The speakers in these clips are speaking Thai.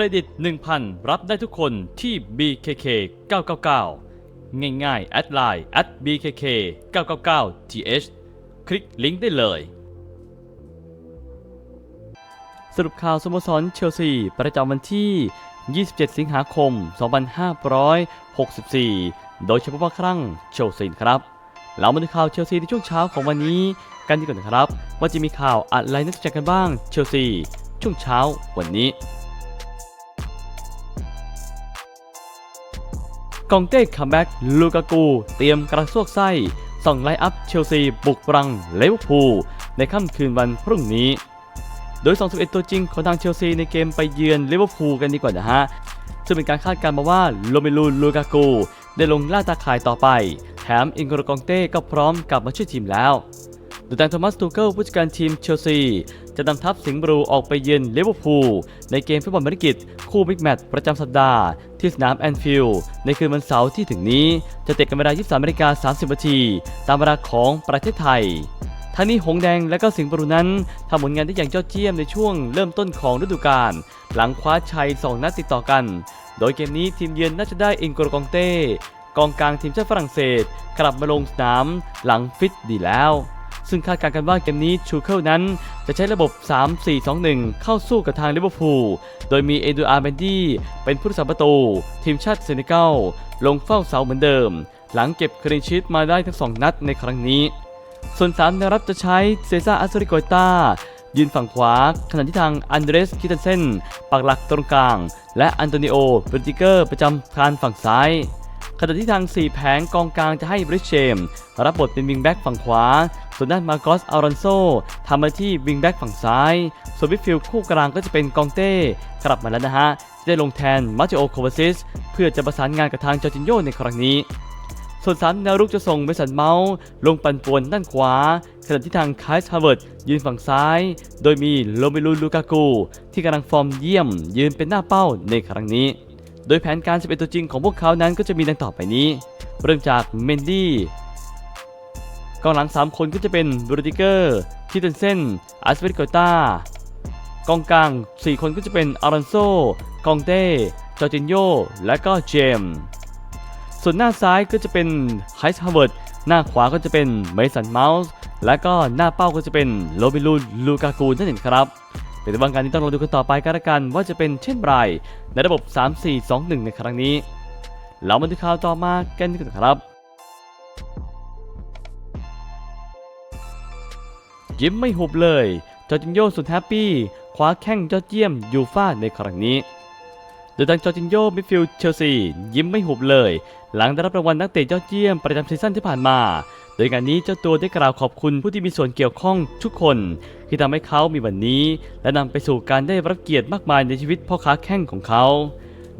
รดิต 1,000 รับได้ทุกคนที่ BKK 999 ง่ายๆ แอดไลน์ at BKK 999 th คลิกลิงก์ได้เลย สรุปข่าวสโมสรเชลซี ประจำวันที่ 27 สิงหาคม 2564 โดยเฉพาะครั้งเชลซีครับเรามาดูข่าวเชลซีในช่วงเช้าของวันนี้กันดีกว่านะครับ ว่าจะมีข่าวอะไรน่าสนใจกันบ้างเชลซีช่วงเช้าวันนี้ กองเต้คัมแบ็กลูกากู เตรียมกระซวกไส้ส่องไลน์อัพเชลซีบุกรังเลวพูในค่ำคืนวันพรุ่งนี้ โดย 21 ตัวจริงของทางเชลซีในเกมไปเยือนลิเวอร์พูลกันดีกว่านะฮะ ซึ่งเป็นการคาดการณ์มาว่าโรเมลูลูกากูได้ลงล่าตาข่ายต่อไป แถมอิงโกรกองเต้ก็พร้อมกลับมาช่วยทีมแล้ว โดยทางโทมัสตูเกิลผู้จัดการทีมเชลซี จะนำทัพสิงห์บลูออกไปเยือนลิเวอร์พูลในเกมฟุตบอลบริกิตคู่บิ๊กแมตช์ประจำสัปดาห์ที่สนามแอนฟิลด์ในคืนวันเสาร์ที่ถึงนี้ จะเตะกันเวลา 23นาฬิกา30นาทีตามเวลาของประเทศไทยทั้งนี้หงแดงและก็สิงห์บลูนั้นทำผลงานได้อย่างยอดเยี่ยมในช่วงเริ่มต้นของฤดูกาลหลังคว้าชัย 2 นัดติดต่อกัน โดยเกมนี้ทีมเยือนน่าจะได้อิงโกรกองเต้กองกลางทีมชาติฝรั่งเศส กลับมาลงสนามหลังฟิตดีแล้ว ซึ่งคาดการณ์กันว่าเกมนี้ชูเคิลนั้นจะใช้ระบบ 3-4-2-1 เข้าสู้กับทางลิเวอร์พูล โดยมีเอดูอาร์เบนดี้เป็นผู้รักษาประตู ทีมชาติเซเนกัลลงเฝ้าเสาเหมือนเดิม หลังเก็บคลีนชีตมาได้ทั้ง 2 นัดในครั้งนี้ ส่วน3แนวรับจะใช้เซซ่าอัสริโกตายืนฝั่งขวา ขณะที่ทางอันเดรสคิตันเซนปักหลักตรงกลาง และอันโตนิโอเบรติเกอร์ประจำการฝั่งซ้าย ขณะที่ทาง 4 แผงกองกลางจะให้บริชเชม รับบทเป็นวิงแบ็กฝั่งขวา ส่วนด้านมาโกสอารอนโซทำหน้าที่วิงแบ็กฝั่งซ้าย ส่วนวิดฟิลด์คู่กลางก็จะเป็นกองเต้กลับมาแล้วนะฮะได้ลงแทนมาติโอโควาซิสเพื่อจะประสานงานกับทางจอร์จินโยในครั้งนี้ส่วนสามแนวรุกจะส่งเมสันเมาส์ลงปั่นป่วนด้านขวา ขณะที่ทางคายส์ฮาร์เวิร์ดยืนฝั่งซ้าย โดยมีโรเมลูลูกากูที่กำลังฟอร์มเยี่ยมยืนเป็นหน้าเป้าในครั้งนี้ โดยแผนการ 11 ตัวจริงของพวกเขานั้นก็จะมีดังต่อไปนี้ เริ่มจากเมนดี้กองหลัง 3 คนก็จะเป็นบรูติเกอร์คิเทนเซนอาสเวตโกตากองกลาง 4 คนก็จะเป็นอารอนโซกองเต้จอร์จินโยและก็เจมส์ส่วนหน้าซ้ายก็จะเป็นไฮส์ฮาร์เวิร์ดหน้าขวาก็จะเป็นเมสันเมาส์และก็หน้าเป้าก็จะเป็นโรบิลูนลูกากูนั่นเองครับ เป็นบางการที่ต้องรอดูกันต่อไปกันละกันว่าจะเป็นเช่นไรในระบบ 3-4-2-1 ในครั้งนี้ เรามาดูข่าวต่อมากันกว่าครับยิ้มไม่หุบเลย จอร์จินโยสุดแฮปปี้คว้าแข้งยอดเยี่ยมยูฟ่าในครั้งนี้โดยทางจอร์จินโยมิดฟิลด์เชลซียิ้มไม่หุบเลย หลังได้รับรางวัลนักเตะยอดเยี่ยมประจำซีซั่นที่ผ่านมา โดยงานนี้เจ้าตัวได้กล่าวขอบคุณผู้ที่มีส่วนเกี่ยวข้องทุกคน ที่ทำให้เขามีวันนี้ และนำไปสู่การได้รับเกียรติมากมายในชีวิตพ่อค้าแข้งของเขา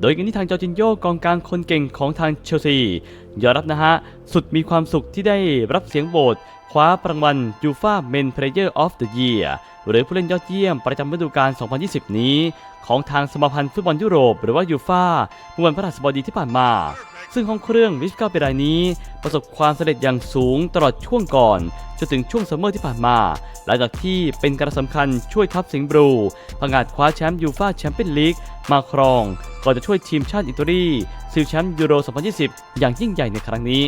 โดยงานนี้ทางจอจินโยกองกลางคนเก่งของทางเชลซียอมรับนะฮะสุดมีความสุขที่ได้รับเสียงโหวต คว้ารางวัลยูฟาเมนเพลเยอร์ออฟเดอะเยียร์หรือผู้เล่นยอดเยี่ยมประจำฤดูกาล 2020 นี้ ของทางสมาพันธ์ฟุตบอลยุโรป หรือว่ายูฟาเมื่อวันพฤหัสบดีที่ผ่านมา ซึ่งห้องเครื่องวิสกาเปรายนี้ ประสบความสำเร็จอย่างสูงตลอดช่วงก่อนจนถึงช่วงซัมเมอร์ที่ผ่านมา หลังจากที่เป็นการสำคัญช่วยทัพสิงห์บลูประกาศคว้าแชมป์ยูฟาแชมเปี้ยนลีกมาครอง ก่อนจะช่วยทีมชาติอิตาลีซิลแชมป์ยูโร 2020 อย่างยิ่งใหญ่ในครั้งนี้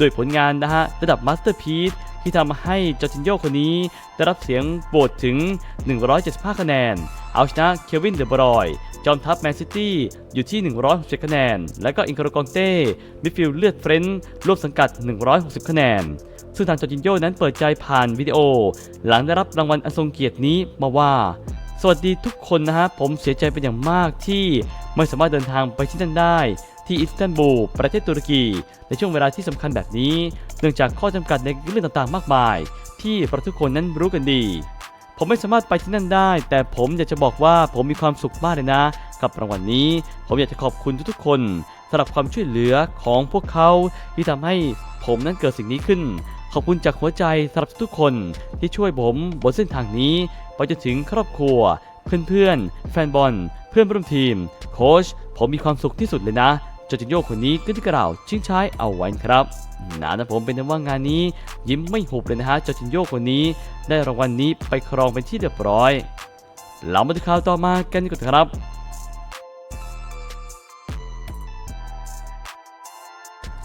ด้วยผลงานนะฮะระดับมาสเตอร์พีซที่ทำให้จอร์จินโยคนนี้ได้รับเสียงโหวตถึง 175 คะแนน เอาชนะเควินเดอบรอยจอมทัพแมนซิตี้อยู่ที่ 160คะแนน และก็อิงโกรกองเต้ มิดฟิลด์เลือดเฟรนด์ร่วมสังกัด 160 คะแนน ซึ่งทางจอร์จินโยนั้นเปิดใจผ่านวิดีโอ หลังได้รับรางวัลอันทรงเกียรตินี้มาว่า สวัสดีทุกคนนะฮะ ผมเสียใจเป็นอย่างมากที่ไม่สามารถเดินทางไปที่นั่นได้ ที่อิสตันบูลประเทศตุรกี ในช่วงเวลาที่สำคัญแบบนี้ เนื่องจากข้อจำกัดในเรื่องต่างๆ มากมาย ที่เราทุกคนนั้นรู้กันดี ผมไม่สามารถไปที่นั่นได้ แต่ผมอยากจะบอกว่าผมมีความสุขมากเลยนะ กับรางวัลนี้ ผมอยากจะขอบคุณทุกๆคนสำหรับความช่วยเหลือของพวกเขาที่ทำให้ผมนั้นเกิดสิ่งนี้ขึ้น ขอบคุณจากหัวใจสำหรับทุกคนที่ช่วยผมบนเส้นทางนี้ไปจนถึงครอบครัว เพื่อนๆ แฟนบอล เพื่อนร่วมทีม โค้ชผมมีความสุขที่สุดเลยนะ จอร์จินโยคนนี้ก็ที่กล่าวชิงช้ายเอาไว้ครับนานะผมเป็นนว่างานนี้ ยิ้มไม่หุบเลยนะฮะจอร์จินโยคนนี้ ได้รางวัลนนี้ไปครองเป็นที่เรียบร้อยเรามาดูข่าวต่อมากันก่อนครับ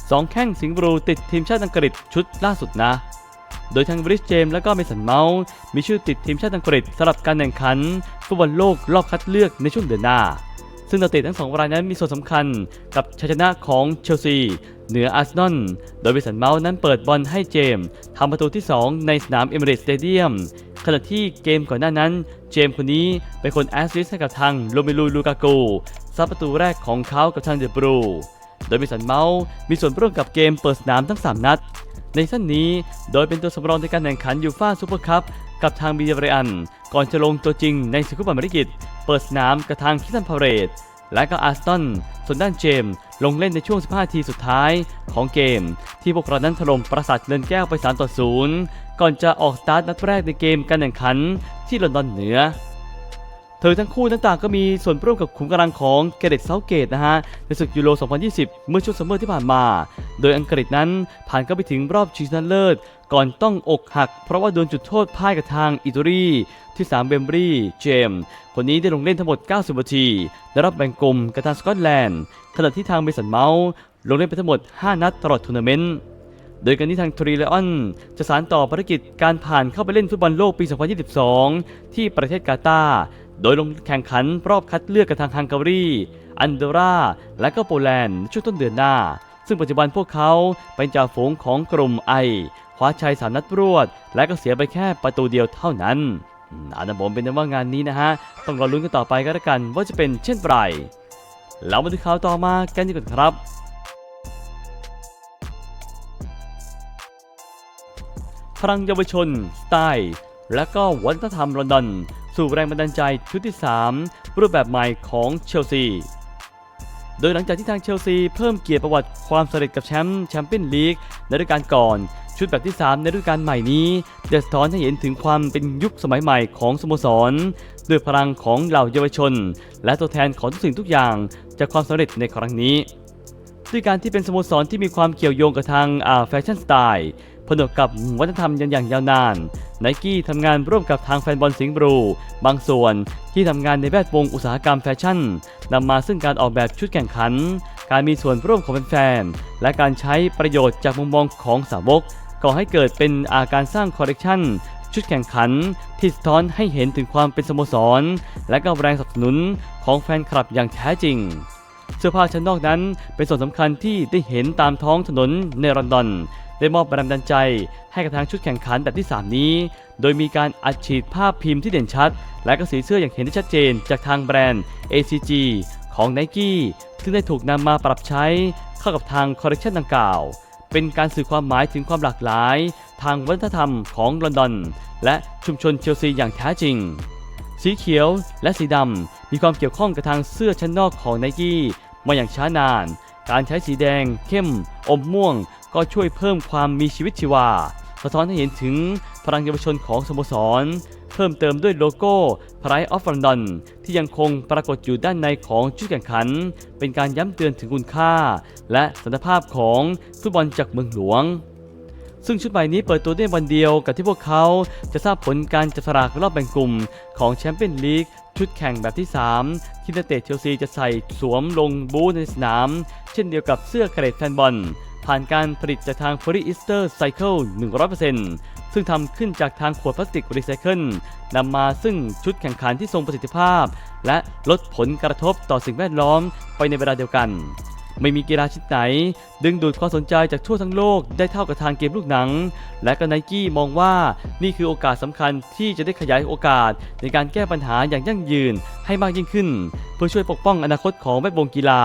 สองแข้งสิงห์บูติดทีมชาติอังกฤษชุดล่าสุดนะ โดยทั้งบริสเจมและก็เมสันเมาส์มีชื่อติดทีมชาติอังกฤษสำหรับการแข่งขันฟุตบอลโลกรอบคัดเลือกในช่วงเดือนหน้า ซึ่งนักเตะทั้งสองรายนั้นมีส่วนสำคัญกับชัยชนะของเชลซีเหนืออาร์เซนอล โดยเมสันเมาส์นั้นเปิดบอลให้เจมส์ทำประตูที่ 2 ในสนามเอมิเรตสเตเดียม ขณะที่เกมก่อนหน้านั้น เจมส์คนนี้เป็นคนแอสซิสต์ให้กับทางโรเมลูลูกากูซับประตูแรกของเขากับทางเดบรูโดยเมสันเมาส์มีส่วนร่วมกับเกมเปิดสนามทั้ง 3 นัด ในสั้นนี้โดยเป็นตัวสำรองในการแข่งขันยูฟ่าซูเปอร์คัพ กับทางบีเรอันก่อนจะลงตัวจริงในศึกคุปอเมริกิตเปิดสนามกับทางคิตันพาเรตและก็อาร์สตันส่วนด้านเจมส์ลงเล่นในช่วง 15 ทีสุดท้ายของเกม ที่พวกเรานั้นถล่มปราสาทเนินแก้วไป 3 ต่อ 0 ก่อนจะออกสตาร์ทนัดแรกในเกมการแข่งขันที่ลอนดอนเหนือ เธอทั้งคู่นั้นต่างก็มีส่วนร่วมกับขุมกำลังของเกเรตเซาเกตนะฮะ ในศึกยูโร 2020 เมื่อช่วงซัมเมอร์ที่ผ่านมา โดยอังกฤษนั้นผ่านเข้าไปถึงรอบชิงชนะเลิศ ก่อนต้องอกหัก เพราะว่าโดนจุดโทษพ่ายกับทางอิตาลีที่สามเบมบรีเจมส์คนนี้ได้ลงเล่นทั้งหมด 90 นาที ได้รับแบ่งกลุ่มกับทางสกอตแลนด์ขณะที่ทางเมสันเมาส์ลงเล่นไปทั้งหมด 5 นัดตลอดทัวร์นาเมนต์โดยการที่ทางทรีเลออนจะสานต่อภารกิจการผ่านเข้าไปเล่นฟุตบอลโลกปี 2022 ที่ประเทศกาตาร์โดยลงแข่งขันรอบคัดเลือกกับทางฮังการี อันโดราและก็โปแลนด์ช่วงต้นเดือนหน้า ซึ่งปัจจุบันพวกเขาเป็นจ่าฝูงของกลุ่มไอ ว้าชัยสามนัดรวด และก็เสียไปแค่ประตูเดียวเท่านั้นอืมอันนั้นผมเป็นว่างานนี้นะฮะ ต้องรอลุ้นกันต่อไปก็แล้วกันว่าจะเป็นเช่นไรแล้วมาดูข่าวต่อมากันดีกว่าครับพลังเยาวชนสไตล์และก็วัฒนธรรมลอนดอน สู่แรงบันดาลใจชุดที่ 3 รูปแบบใหม่ของเชลซี โดยหลังจากที่ทางเชลซีเพิ่มเกียรติประวัติความสำเร็จกับแชมป์แชมเปี้ยนลีกในฤดูกาลก่อน ชุดแบบที่ 3 ในฤดูกาลใหม่นี้จะสะท้อนให้เห็นถึงความเป็นยุคสมัยใหม่ของสโมสรด้วยพลังของเหล่าเยาวชน และตัวแทนของทุกสิ่งทุกอย่างจากความสำเร็จในครั้งนี้ ด้วยการที่เป็นสโมสรที่มีความเกี่ยวโยงกับทางแฟชั่นสไตล์ผนวกกับวัฒนธรรมยันอย่างยาวนานไนกี้ทำงานร่วมกับทางแฟนบอลสิงห์บลูบางส่วนที่ทำงานในแวดวงอุตสาหกรรมแฟชั่นนำมาซึ่งการออกแบบชุดแข่งขัน การมีส่วนร่วมของแฟนๆและการใช้ประโยชน์จากมุมมองของสาวก ก่อให้เกิดเป็นอาการสร้างคอลเลกชันชุดแข่งขันที่สะท้อนให้เห็นถึงความเป็นสโมสร และก็แรงสนับสนุนของแฟนคลับอย่างแท้จริง เสื้อผ้าชั้นนอกนั้นเป็นส่วนสำคัญที่ได้เห็นตามท้องถนนในลอนดอนได้มอบแรงบันใจให้กับทางชุดแข่งขันแบบที่ 3 นี้ โดยมีการอัดฉีดภาพพิมพ์ที่เด่นชัด และก็สีเสื้ออย่างเห็นได้ชัดเจนจากทางแบรนด์ ACG ของ Nike ซึ่งได้ถูกนำมาปรับใช้เข้ากับทางคอลเลคชันดังกล่าว เป็นการสื่อความหมายถึงความหลากหลาย ทางวัฒนธรรมของลอนดอน และชุมชนเชลซีอย่างแท้จริง สีเขียวและสีดำมีความเกี่ยวข้องกับทางเสื้อชั้นนอกของไนกี้มาอย่างช้านาน การใช้สีแดง เข้ม อมม่วง ก็ช่วยเพิ่มความมีชีวิตชีวา สะท้อนให้เห็นถึงพลังเยาวชนของสโมสร พิ่มเติมด้วยโลโก้ Pride of London ที่ยังคงปรากฏอยู่ด้านในของชุดแข่งขัน เป็นการย้ำเตือนถึงคุณค่า และสันภาพของฟุตบอลจากเมืองหลวง ซึ่งชุดใหม่นี้เปิดตัวได้วันเดียวกับที่พวกเขาจะทราบผลการจับสลากรอบแบ่งกลุ่มของแชมเปี้ยนลีกชุดแข่งแบบที่ 3 ที่นักเตะเชลซีจะใส่สวมลงบูธในสนาม เช่นเดียวกับเสื้อเกรดแฟนบอลผ่านการผลิตจากทาง p o l y e s t e r Cycle 100% ซึ่งทำขึ้นจากทางขวดพลาสติกรีไซเคิลนำมาซึ่งชุดแข่งขันที่ทรงประสิทธิภาพ และลดผลกระทบต่อสิ่งแวดล้อมไปในเวลาเดียวกัน ไม่มีกีฬาชนิดไหน ดึงดูดความสนใจจากทั่วทั้งโลกได้เท่ากับทางเกมลูกหนัง และก็ไนกี้มองว่านี่คือโอกาสสำคัญที่จะได้ขยายโอกาสในการแก้ปัญหาอย่างยั่งยืนให้มากยิ่งขึ้น เพื่อช่วยปกป้องอนาคตของแวดวงกีฬา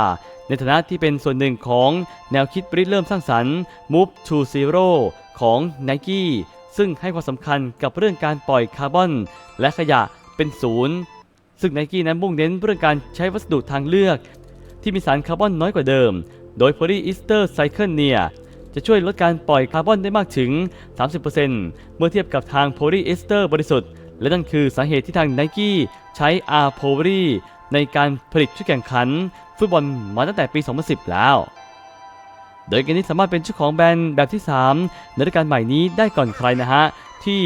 ในฐานะที่เป็นส่วนหนึ่งของแนวคิดริเริ่มสร้างสรรค์ Move to Zero ของ Nike ซึ่งให้ความสำคัญกับเรื่องการปล่อยคาร์บอน และขยะเป็นศูนย์ซึ่ง Nike นั้นมุ่งเน้นเรื่องการใช้วัสดุทางเลือก ที่มีสารคาร์บอนน้อยกว่าเดิม โดย Polyester Cycle เนี่ยจะช่วยลดการปล่อยคาร์บอนได้มากถึง 30%เมื่อเทียบกับทาง Polyester บริสุทธิ์ และนั่นคือสาเหตุที่ทาง Nike ใช้ R Poly ในการผลิตชุดแข่งขัน ฟุตบอลมาตั้งแต่ปี 2010 แล้ว โดยเกนนี้สามารถเป็นเจ้าของแบรนด์แบบที่ 3 ในรายการใหม่นี้ได้ก่อนใครนะฮะ ที่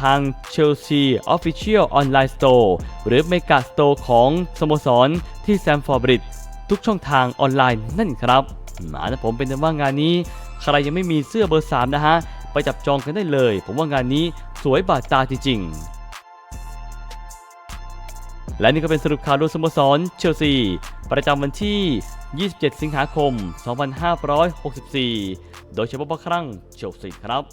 ทาง Chelsea Official Online Store หรือ Mega Store ของสโมสรที่แซมฟอร์บริดทุกช่องทางออนไลน์นั่นครับมานะผมเป็นว่างานนี้ ใครยังไม่มีเสื้อเบอร์ 3 นะฮะ ไปจับจองกันได้เลย ผมว่างานนี้สวยบาดตาจริงๆ และนี่ก็เป็นสรุปข่าวรวมสโมสรเชลซี ประจำวันที่ 27 สิงหาคม 2564 โดยเฉพาะพระครั้งเชลซีครับ